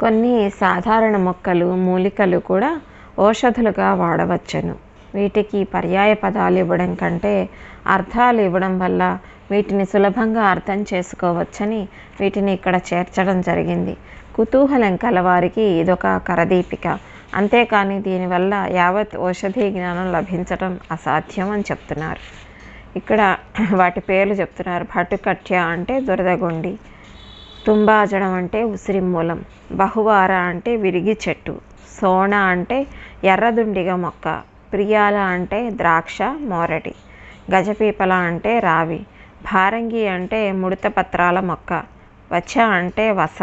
కొన్ని సాధారణ మొక్కలు మూలికలు కూడా ఔషధులుగా వాడవచ్చును. వీటికి పర్యాయ పదాలు ఇవ్వడం కంటే అర్థాలు ఇవ్వడం వల్ల వీటిని సులభంగా అర్థం చేసుకోవచ్చని వీటిని ఇక్కడ చేర్చడం జరిగింది. కుతూహలం కలవారికి ఇదొక కరదీపిక. అంతేకాని దీనివల్ల యావత్ ఔషధీ జ్ఞానం లభించడం అసాధ్యం అని చెప్తున్నారు. ఇక్కడ వాటి పేర్లు చెప్తున్నారు. భటుకట్య అంటే దురదగొండి. తుంబాజడం అంటే ఉసిరి మూలం బహువార అంటే విరిగి చెట్టు సోన అంటే ఎర్రదుండిగ మొక్క ప్రియాల అంటే ద్రాక్ష మోరటి గజపీపల అంటే రావి భారంగి అంటే ముడత పత్రాల మొక్క వచ్చ అంటే వస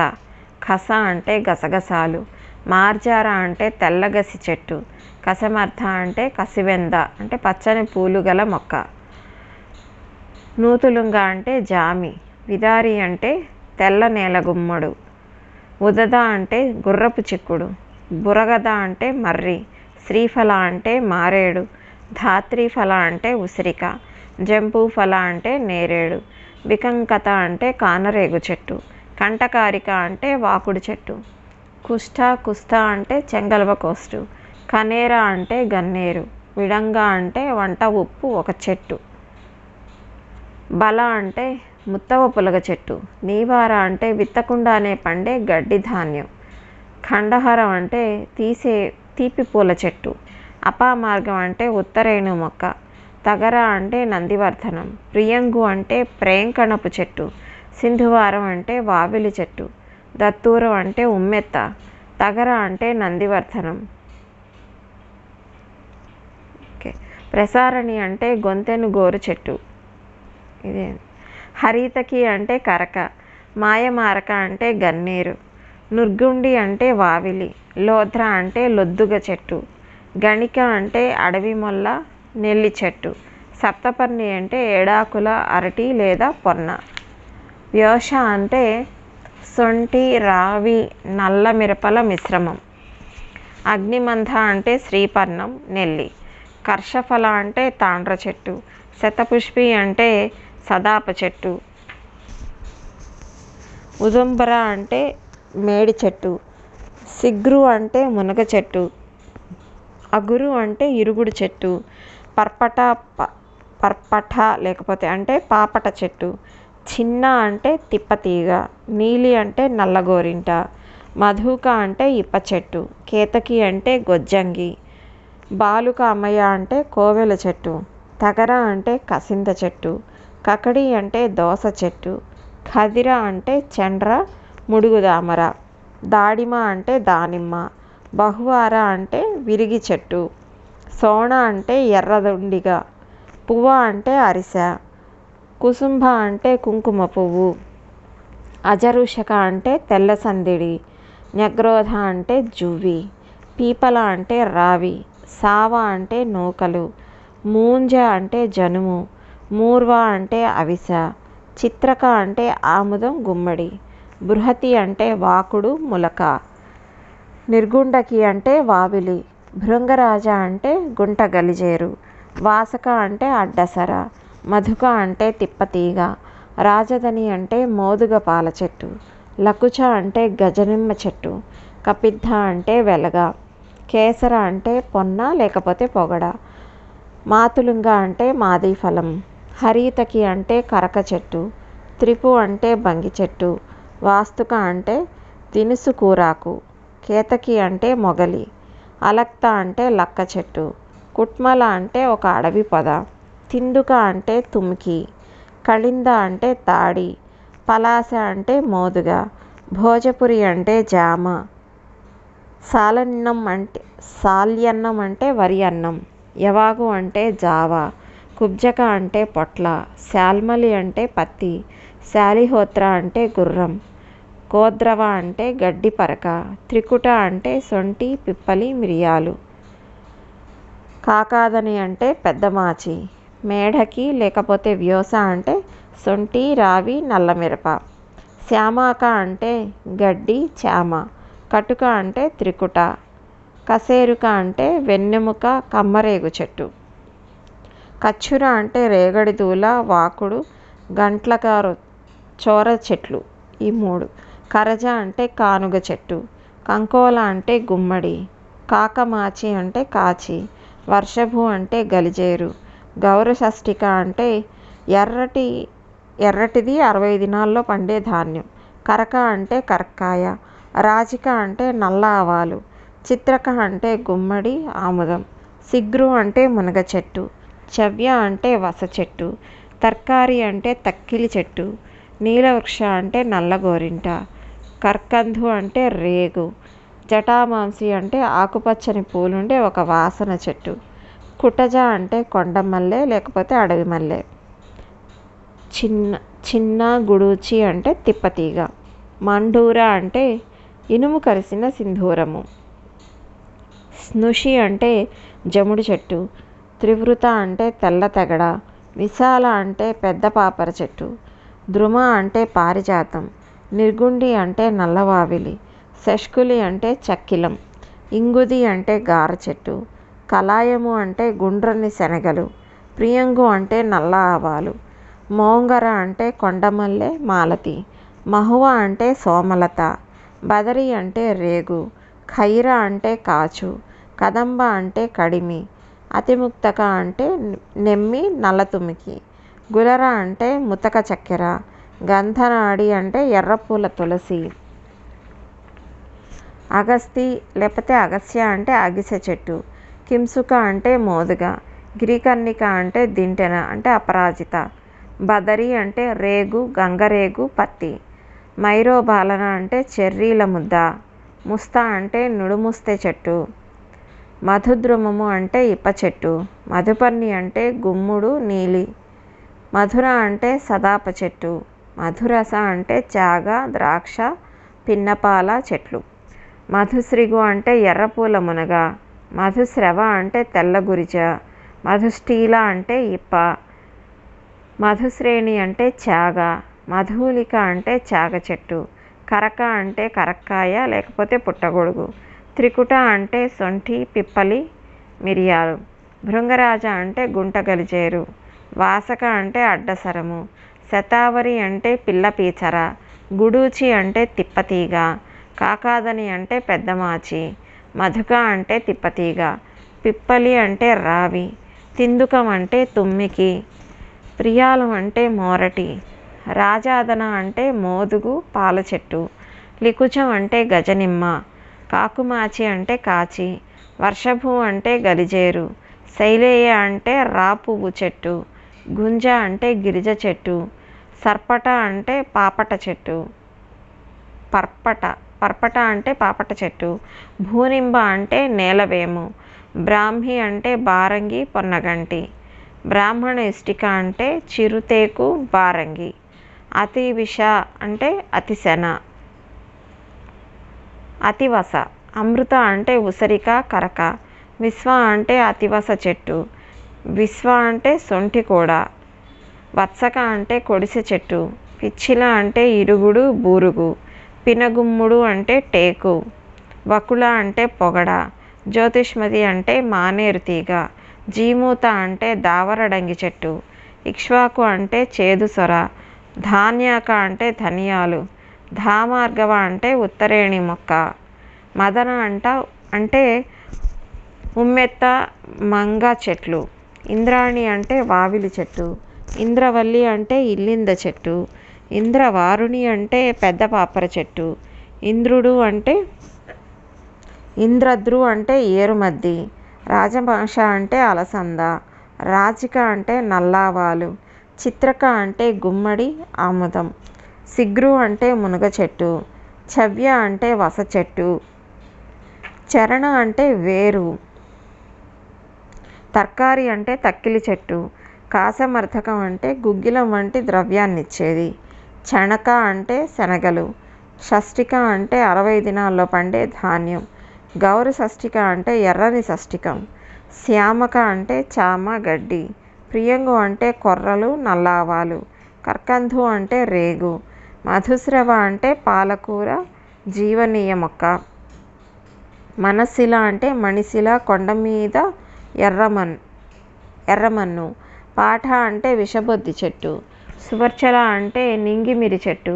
ఖస అంటే గసగసాలు మార్జార అంటే తెల్లగసి చెట్టు కసమర్థ అంటే కసివెంద అంటే పచ్చని పూలు గల మొక్క. నూతులుంగ అంటే జామి విదారి అంటే తెల్ల నేల గుమ్మడు. ఉదద అంటే గుర్రపు చిక్కుడు. బురగద అంటే మర్రి. శ్రీఫల అంటే మారేడు. ధాత్రీఫల అంటే ఉసిరిక. జంపు ఫల అంటే నేరేడు. వికంకత అంటే కానరేగు చెట్టు. కంటకారిక అంటే వాకుడు చెట్టు. కుష్ఠ కుస్థ అంటే చెంగల్వ కోస్టు కనేర అంటే గన్నేరు. విడంగా అంటే వంట ఉప్పు ఒక చెట్టు. బల అంటే ముత్తవ పులగ చెట్టు. నీవార అంటే విత్తకుండానే పండే గడ్డి ధాన్యం. ఖండహరం అంటే తీసే తీపి పూల చెట్టు. అపామార్గం అంటే ఉత్తరేణు మొక్క. తగర అంటే నందివర్ధనం. ప్రియంగు అంటే ప్రేంకణపు చెట్టు. సింధువారం అంటే వావిలి చెట్టు. దత్తూరం అంటే ఉమ్మెత్త. తగర అంటే నందివర్ధనం. ఓకే. ప్రసారణి అంటే గొంతెను గోరు చెట్టు. ఇదే. హరితకి అంటే కరక మాయమారక అంటే గన్నేరు నుర్గుండి అంటే వావిలి లోధ్ర అంటే లొద్దుగ చెట్టు గణిక అంటే అడవి మొల్ల నెల్లి చెట్టు సప్తపర్ణి అంటే ఏడాకుల అరటి లేదా పొన్న. వ్యోష అంటే సొంటి రావి నల్ల మిరపల మిశ్రమం. అగ్నిమంధ అంటే శ్రీపర్ణం నెల్లి. కర్షఫల అంటే తాండ్ర చెట్టు. శతపుష్పి అంటే సదాప చెట్టు. ఉదంబర అంటే మేడి చెట్టు. సిగ్రు అంటే మునగ చెట్టు. అగురు అంటే ఇరుగుడు చెట్టు. పర్పట ప- పర్పట లేకపోతే అంటే పాపట చెట్టు. చిన్న అంటే తిప్పతీగ నీలి అంటే నల్లగోరింట మధుక అంటే ఇప్ప చెట్టు. కేతకి అంటే గొజ్జంగి. బాలుక అమ్మయ్య అంటే కోవెల చెట్టు. తగర అంటే కసింద చెట్టు. కకడి అంటే దోస చెట్టు ఖదిర అంటే చండ్ర ముడుగుదామర దాడిమ అంటే దానిమ్మ బహువార అంటే విరిగి చెట్టు సోణ అంటే ఎర్రదుండిగా పువ్వ అంటే అరిసె కుసుంభ అంటే కుంకుమ పువ్వు అజరుషక అంటే తెల్ల సందిడి న్యగ్రోధ అంటే జువ్వి పీపల అంటే రావి సావ అంటే నూకలు మూంజ అంటే జనుము మూర్వ అంటే అవిస చిత్రక అంటే ఆముదం గుమ్మడి బృహతి అంటే వాకుడు ములక నిర్గుండకి అంటే వావిలి భృంగరాజ అంటే గుంట గలిజేరు వాసక అంటే అడ్డసర మధుక అంటే తిప్పతీగ రాజధని అంటే మోదుగ పాల చెట్టు లకుచ అంటే గజనిమ్మ చెట్టు కపిద్ధ అంటే వెలగ కేసర అంటే పొన్న లేకపోతే పొగడ మాతులుంగ అంటే మాది ఫలం హరితకి అంటే కరక చెట్టు త్రిపు అంటే బంగి చెట్టు వాస్తుక అంటే దినుసు కూరాకు కేతకి అంటే మొగలి అలక్త అంటే లక్క చెట్టు కుట్మల అంటే ఒక అడవి పొద తిండుక అంటే తుమ్కి కళింద అంటే తాడి పలాస అంటే మోదుగ భోజపురి అంటే జామ సాలన్నం అంటే సాల్యన్నం అంటే వరి అన్నం యవాగు అంటే జావ కుబ్జక అంటే పొట్ల శాల్మలి అంటే పత్తి శాలిహోత్ర అంటే గుర్రం కోద్రవ అంటే గడ్డి పరక త్రికుట అంటే సొంటి పిప్పలి మిరియాలు. కాకాదని అంటే పెద్దమాచి మేఢకి లేకపోతే వ్యోస అంటే సొంటి రావి నల్లమిరప శ్యామాక అంటే గడ్డి చామ కటుక అంటే త్రికుట కసేరుక అంటే వెన్నెముక కమ్మరేగు చెట్టు. కచ్చుర అంటే రేగడి దూల వాకుడు గంట్లకారు చోర చెట్లు ఈ మూడు. కరజ అంటే కానుగ చెట్టు. కంకోల అంటే గుమ్మడి. కాకమాచి అంటే కాచి. వర్షభు అంటే గలిజేరు. గౌరషష్టిక అంటే ఎర్రటి ఎర్రటిది అరవై దినాల్లో పండే ధాన్యం. కరక అంటే కరక్కాయ. రాజిక అంటే నల్ల ఆవాలు. చిత్రక అంటే గుమ్మడి ఆముదం. సిగ్రు అంటే మునగ చెట్టు. చవ్య అంటే వస చెట్టు తర్కారి అంటే తక్కిలి చెట్టు నీలవృక్ష అంటే నల్లగోరింట కర్కంధు అంటే రేగు జటామాంసి అంటే ఆకుపచ్చని పూలుండే ఒక వాసన చెట్టు కుటజ అంటే కొండమల్లె లేకపోతే అడవి మల్లె. చిన్న చిన్న గుడూచి అంటే తిప్పతీగ మండూర అంటే ఇనుము కలిసిన సింధూరము. స్నుషి అంటే జముడి చెట్టు త్రివృత అంటే తెల్ల తెగడ విశాల అంటే పెద్ద పాపర చెట్టు ద్రుమ అంటే పారిజాతం నిర్గుండి అంటే నల్లవావిలి శష్కులి అంటే చక్కిలం ఇంగుది అంటే గార చెట్టు కలాయము అంటే గుండ్రని శనగలు ప్రియంగు అంటే నల్ల ఆవాలు మోంగర అంటే కొండమల్లె మాలతి మహువ అంటే సోమలత బదరి అంటే రేగు ఖైర అంటే కాచు కదంబ అంటే కడిమి అతిముక్తక అంటే నెమ్మి నల్లతుమికి గులర అంటే ముతక చక్కెర. గంధనాడి అంటే ఎర్రపూల తులసి. అగస్తి లేకపోతే అగస్య అంటే అగిసె చెట్టు. కింసుక అంటే మోదుగ. గిరికర్ణిక అంటే దింటెన అంటే అపరాజిత. బదరి అంటే రేగు గంగరేగు పత్తి. మైరోబాలన అంటే చెర్రీల ముద్ద. ముస్తా అంటే నుడుముస్తే చెట్టు. మధుద్రుమము అంటే ఇప్ప చెట్టు మధుపర్ణి అంటే గుమ్ముడు నీలి మధుర అంటే సదాప చెట్టు మధురస అంటే చాగ ద్రాక్ష పిన్నపాల చెట్లు. మధుశ్రిగు అంటే ఎర్రపూల మునగ మధుశ్రవ అంటే తెల్ల గురిజ మధుష్టీల అంటే ఇప్ప మధుశ్రేణి అంటే చాగ మధులిక అంటే చాగ చెట్టు కరక అంటే కరక్కాయ లేకపోతే పుట్టగొడుగు. త్రికుట అంటే సొంఠి పిప్పలి మిరియాలు. భృంగరాజ అంటే గుంట గలిజేరు వాసక అంటే అడ్డసరము. శతావరి అంటే పిల్ల పీచర గుడూచి అంటే తిప్పతీగ. కాకాదని అంటే పెద్దమాచి. మధుక అంటే తిప్పతీగ. పిప్పలి అంటే రావి. తిందుకం అంటే తుమ్మికి. ప్రియాలం అంటే మోరటి. రాజాదన అంటే మోదుగు పాల చెట్టు లికుచం అంటే గజనిమ్మ. కాకుమాచి అంటే కాచి వర్షభు అంటే గలిజేరు శైలేయ అంటే రాపువ్వు చెట్టు గుంజ అంటే గిరిజ చెట్టు సర్పట అంటే పాపట చెట్టు. పర్పట పర్పట అంటే పాపట చెట్టు భూనింబ అంటే నేలవేము బ్రాహ్మి అంటే బారంగి పొన్నగంటి బ్రాహ్మణ ఇష్టిక అంటే చిరుతేకు బారంగి అతి విష అంటే అతిశన. అతివస. అమృత అంటే ఉసరిక కరక. విశ్వ అంటే అతివస చెట్టు. విశ్వ అంటే సొంటి కూడా. వత్సక అంటే కొడిసె చెట్టు. పిచ్చిల అంటే ఇరుగుడు బూరుగు. పినగుమ్ముడు అంటే టేకు. వకుల అంటే పొగడ. జ్యోతిష్మతి అంటే మానేరు తీగ. జీమూత అంటే దావరడంగి చెట్టు. ఇక్ష్వాకు అంటే చేదు సొర. ధాన్యాక అంటే ధనియాలు. ధామార్గవ అంటే ఉత్తరేణి మొక్క. మదన అంట అంటే ఉమ్మెత్త మంగ చెట్లు. ఇంద్రాణి అంటే వావిలి చెట్టు. ఇంద్రవల్లి అంటే ఇల్లింద చెట్టు. ఇంద్రవారుణి అంటే పెద్ద పాపర చెట్టు. ఇంద్రుడు అంటే ఇంద్రద్రు అంటే ఏరుమద్ది. రాజభాష అంటే అలసంద. రాజిక అంటే నల్లావాలు. చిత్రక అంటే గుమ్మడి ఆముదం. సిగ్రు అంటే మునగ చెట్టు చవ్య అంటే వస చెట్టు చరణ అంటే వేరు తర్కారి అంటే తక్కిలి చెట్టు కాసమర్థకం అంటే గుగ్గిలం వంటి ద్రవ్యాన్ని ఇచ్చేది చణక అంటే శనగలు షష్టిక అంటే అరవై దినాల్లో పండే ధాన్యం గౌర షష్టిక అంటే ఎర్రని షష్ఠికం శ్యామక అంటే చామ గడ్డి ప్రియంగు అంటే కొర్రలు నల్లావాలు కర్కంధు అంటే రేగు మధుస్రవ అంటే పాలకూర జీవనీయ మొక్క మనశిల అంటే మణిశిల కొండ మీద ఎర్రమన్ ఎర్రమన్ను. పాఠ అంటే విషబొద్ది చెట్టు. సువర్చల అంటే నింగిమిరి చెట్టు.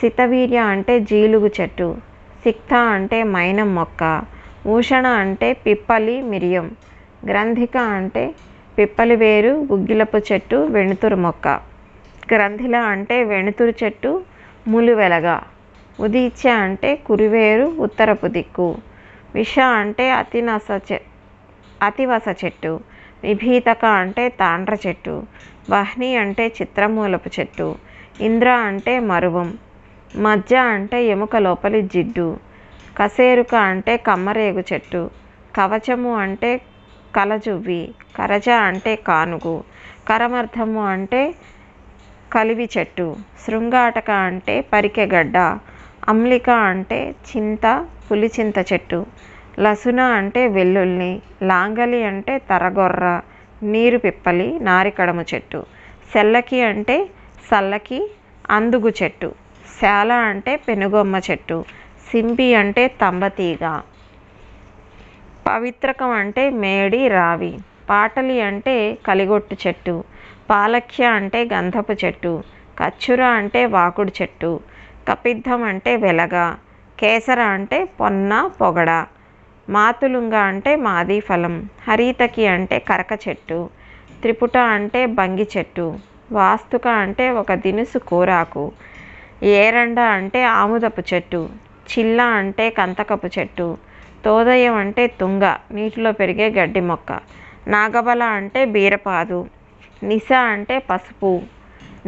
సితవీర్య అంటే జీలుగు చెట్టు. సిక్త అంటే మైనం మొక్క. ఊషణ అంటే పిప్పలి మిరియం. గ్రంథిక అంటే పిప్పలి వేరు గుగ్గిలపు చెట్టు వెణుతురు మొక్క. గ్రంథిల అంటే వెణుతురు చెట్టు ములువెలగ. ఉదీచ అంటే కురివేరు ఉత్తరపు దిక్కు. విష అంటే అతినస చె అతివస చెట్టు. విభీతక అంటే తాండ్ర చెట్టు. వహ్ని అంటే చిత్రమూలపు చెట్టు. ఇంద్ర అంటే మరువం. మజ్జ అంటే ఎముక లోపలి జిడ్డు. కసేరుక అంటే కమ్మరేగు చెట్టు. కవచము అంటే కలజువ్వి. కరజ అంటే కానుగు. కరమర్థము అంటే కలివి చెట్టు. శృంగాటక అంటే పరికెగడ్డ అమ్లిక అంటే చింత పులిచింత చెట్టు. లసున అంటే వెల్లుల్లి. లాంగలి అంటే తరగొర్ర. నీరు పిప్పలి నారికడము చెట్టు. సెల్లకి అంటే సల్లకి అందుగు చెట్టు. శాల అంటే పెనుగొమ్మ చెట్టు. సింపి అంటే తంబతీగ. పవిత్రకం అంటే మేడి రావి. పాటలి అంటే కలిగొట్టు చెట్టు. పాలఖ్య అంటే గంధపు చెట్టు కచ్చుర అంటే వాకుడు చెట్టు కపిద్ధం అంటే వెలగ కేసర అంటే పొన్న పొగడ మాతులుంగ అంటే మాది ఫలం హరితకి అంటే కరక చెట్టు త్రిపుట అంటే బంగి చెట్టు వాస్తుక అంటే ఒక దినుసు కూరాకు ఏరండ అంటే ఆముదపు చెట్టు చిల్ల అంటే కంతకపు చెట్టు తోదయం అంటే తుంగ నీటిలో పెరిగే గడ్డి మొక్క నాగబల అంటే బీరపాదు నిస అంటే పసుపు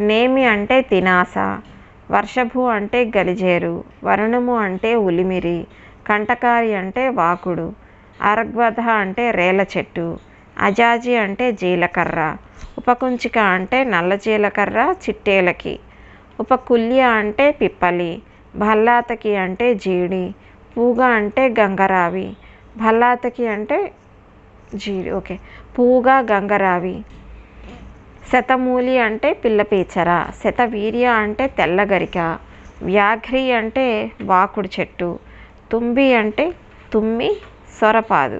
నేమి అంటే తినాస వర్షభు అంటే గలిజేరు వరుణము అంటే ఉలిమిరి కంటకారి అంటే వాకుడు అరగ్వధ అంటే రేల చెట్టు అజాజి అంటే జీలకర్ర ఉపకుంచిక అంటే నల్ల జీలకర్ర చిట్టేలకి ఉపకుల్య అంటే పిప్పలి భల్లాతకి అంటే జీడి పూగ అంటే గంగరావి భల్లాతకి అంటే జీడి ఓకే పూగ గంగరావి శతమూలి అంటే పిల్లపీచర శతవీర్య అంటే తెల్లగరిక వ్యాఘ్రి అంటే వాకుడు చెట్టు తుంబి అంటే తుమ్మి సొరపాదు.